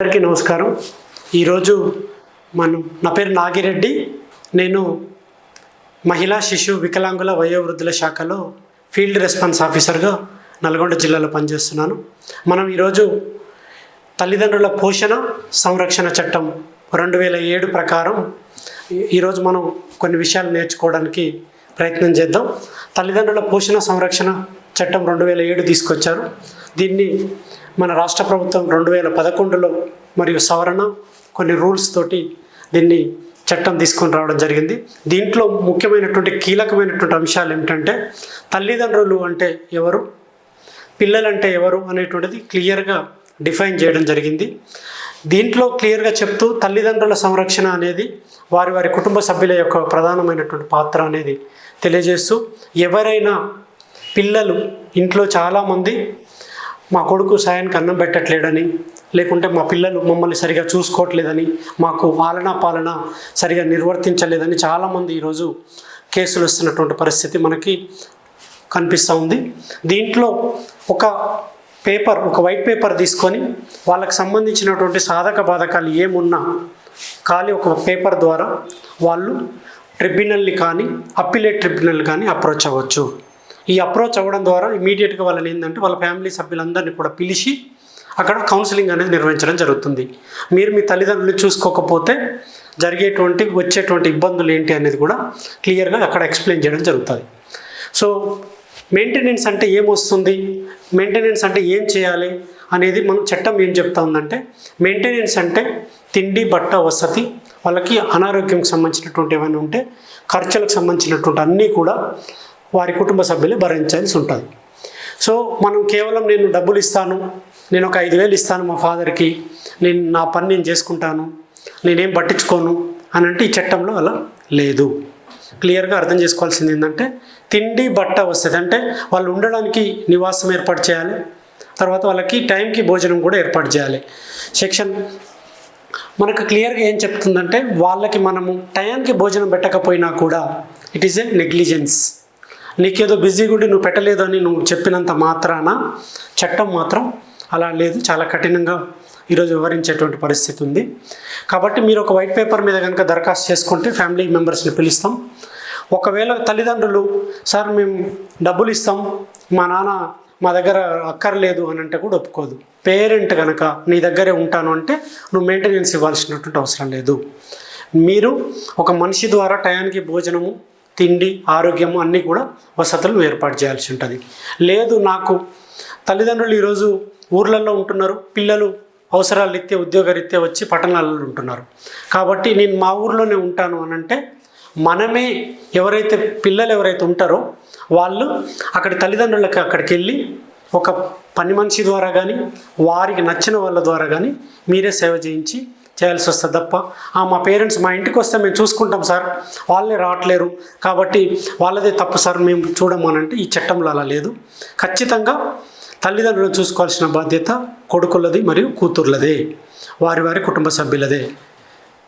అందరికీ నమస్కారం. ఈరోజు మనం నా పేరు నాగిరెడ్డి. నేను మహిళా శిశు వికలాంగుల వయోవృద్ధుల శాఖలో ఫీల్డ్ రెస్పాన్స్ ఆఫీసర్గా నల్గొండ జిల్లాలో పనిచేస్తున్నాను. మనం ఈరోజు తల్లిదండ్రుల పోషణ సంరక్షణ చట్టం రెండు వేల ఏడు ప్రకారం ఈరోజు మనం కొన్ని విషయాలు నేర్చుకోవడానికి ప్రయత్నం చేద్దాం. తల్లిదండ్రుల పోషణ సంరక్షణ చట్టం రెండు వేల ఏడు తీసుకొచ్చారు. దీన్ని మన రాష్ట్ర ప్రభుత్వం రెండు వేల పదకొండులో మరియు సవరణ కొన్ని రూల్స్ తోటి దీన్ని చట్టం తీసుకొని రావడం జరిగింది. దీంట్లో ముఖ్యమైనటువంటి కీలకమైనటువంటి అంశాలు ఏమిటంటే తల్లిదండ్రులు అంటే ఎవరు పిల్లలంటే ఎవరు అనేటువంటిది క్లియర్గా డిఫైన్ చేయడం జరిగింది. దీంట్లో క్లియర్గా చెప్తూ తల్లిదండ్రుల సంరక్షణ అనేది వారి వారి కుటుంబ సభ్యుల యొక్క ప్రధానమైనటువంటి పాత్ర అనేది తెలియజేస్తూ ఎవరైనా పిల్లలు ఇంట్లో చాలామంది మా కొడుకు సాయానికి అన్నం పెట్టట్లేడని లేకుంటే మా పిల్లలు మమ్మల్ని సరిగా చూసుకోవట్లేదని మాకు పాలనా పాలన సరిగా నిర్వర్తించలేదని చాలామంది ఈరోజు కేసులు వస్తున్నటువంటి పరిస్థితి మనకి కనిపిస్తూ ఉంది. దీంట్లో ఒక పేపర్ ఒక వైట్ పేపర్ తీసుకొని వాళ్ళకి సంబంధించినటువంటి సాధక బాధకాలు ఏమున్నా ఖాళీ ఒక పేపర్ ద్వారా వాళ్ళు ట్రిబ్యునల్ని కానీ అప్పిలేట్ ట్రిబ్యునల్ కానీ అప్రోచ్ అవ్వచ్చు. ఈ అప్రోచ్ అవ్వడం ద్వారా ఇమీడియట్గా వాళ్ళని ఏంటంటే వాళ్ళ ఫ్యామిలీ సభ్యులందరినీ కూడా పిలిచి అక్కడ కౌన్సిలింగ్ అనేది నిర్వహించడం జరుగుతుంది. మీరు మీ తల్లిదండ్రులు చూసుకోకపోతే జరిగేటువంటి వచ్చేటువంటి ఇబ్బందులు ఏంటి అనేది కూడా క్లియర్గా అక్కడ ఎక్స్ప్లెయిన్ చేయడం జరుగుతుంది. సో మెయింటెనెన్స్ అంటే ఏమొస్తుంది? మెయింటెనెన్స్ అంటే ఏం చేయాలి? అనేది మనం చట్టం ఏం చెప్తా ఉందంటే మెయింటెనెన్స్ అంటే తిండి బట్ట వసతి వాళ్ళకి అనారోగ్యంకి సంబంధించినటువంటి ఏమైనా ఉంటే ఖర్చులకు సంబంధించినటువంటి అన్నీ కూడా వారి కుటుంబ సభ్యులే భరించాల్సి ఉంటుంది. సో మనం కేవలం నేను డబ్బులు ఇస్తాను నేను ఒక ఐదు వేలు ఇస్తాను మా ఫాదర్కి నేను నా పని నేను చేసుకుంటాను నేనేం పట్టించుకోను అని అంటే ఈ చట్టంలో అలా లేదు. క్లియర్గా అర్థం చేసుకోవాల్సింది ఏంటంటే తిండి బట్ట వస్తుంది. అంటే వాళ్ళు ఉండడానికి నివాసం ఏర్పాటు చేయాలి తర్వాత వాళ్ళకి టైంకి భోజనం కూడా ఏర్పాటు చేయాలి. సెక్షన్ మనకు క్లియర్గా ఏం చెప్తుందంటే వాళ్ళకి మనము టైంకి భోజనం పెట్టకపోయినా కూడా ఇట్ ఈస్ ఎ నెగ్లిజెన్స్. నీకేదో బిజీగా ఉండి నువ్వు పెట్టలేదు అని నువ్వు చెప్పినంత మాత్రాన చట్టం మాత్రం అలా లేదు. చాలా కఠినంగా ఈరోజు వివరించేటువంటి పరిస్థితి ఉంది. కాబట్టి మీరు ఒక వైట్ పేపర్ మీద కనుక దరఖాస్తు చేసుకుంటే ఫ్యామిలీ మెంబర్స్ని పిలుస్తాం. ఒకవేళ తల్లిదండ్రులు సార్ మేము డబ్బులు ఇస్తాం. మా నాన్న మా దగ్గర అక్కర్లేదు అని అంటే కూడా ఒప్పుకోదు. పేరెంట్ కనుక నీ దగ్గరే ఉంటాను అంటే నువ్వు మెయింటెనెన్స్ ఇవ్వాల్సినటువంటి అవసరం లేదు. మీరు ఒక మనిషి ద్వారా టయానికి భోజనము తిండి ఆరోగ్యం అన్నీ కూడా వసతులు ఏర్పాటు చేయాల్సి ఉంటుంది. లేదు నాకు తల్లిదండ్రులు ఈరోజు ఊర్లలో ఉంటున్నారు పిల్లలు అవసరాలు రీత్యా ఉద్యోగరీత్యా వచ్చి పట్టణాలలో ఉంటున్నారు. కాబట్టి నేను మా ఊర్లోనే ఉంటాను అని అంటే మనమే ఎవరైతే పిల్లలు ఎవరైతే ఉంటారో వాళ్ళు అక్కడి తల్లిదండ్రులకు అక్కడికి వెళ్ళి ఒక పని మనిషి ద్వారా కానీ వారికి నచ్చిన వాళ్ళ ద్వారా కానీ మీరే సేవ చేయించి చేయాల్సి వస్తుంది తప్ప "ఆ, మా పేరెంట్స్ మా ఇంటికి వస్తే మేము చూసుకుంటాం సార్. వాళ్ళే రావట్లేరు. కాబట్టి వాళ్ళదే తప్పు సార్ మేము చూడమనంటే ఈ చట్టంలో అలా లేదు. ఖచ్చితంగా తల్లిదండ్రులను చూసుకోవాల్సిన బాధ్యత కొడుకులది మరియు కూతుర్లదే. వారి వారి కుటుంబ సభ్యులదే.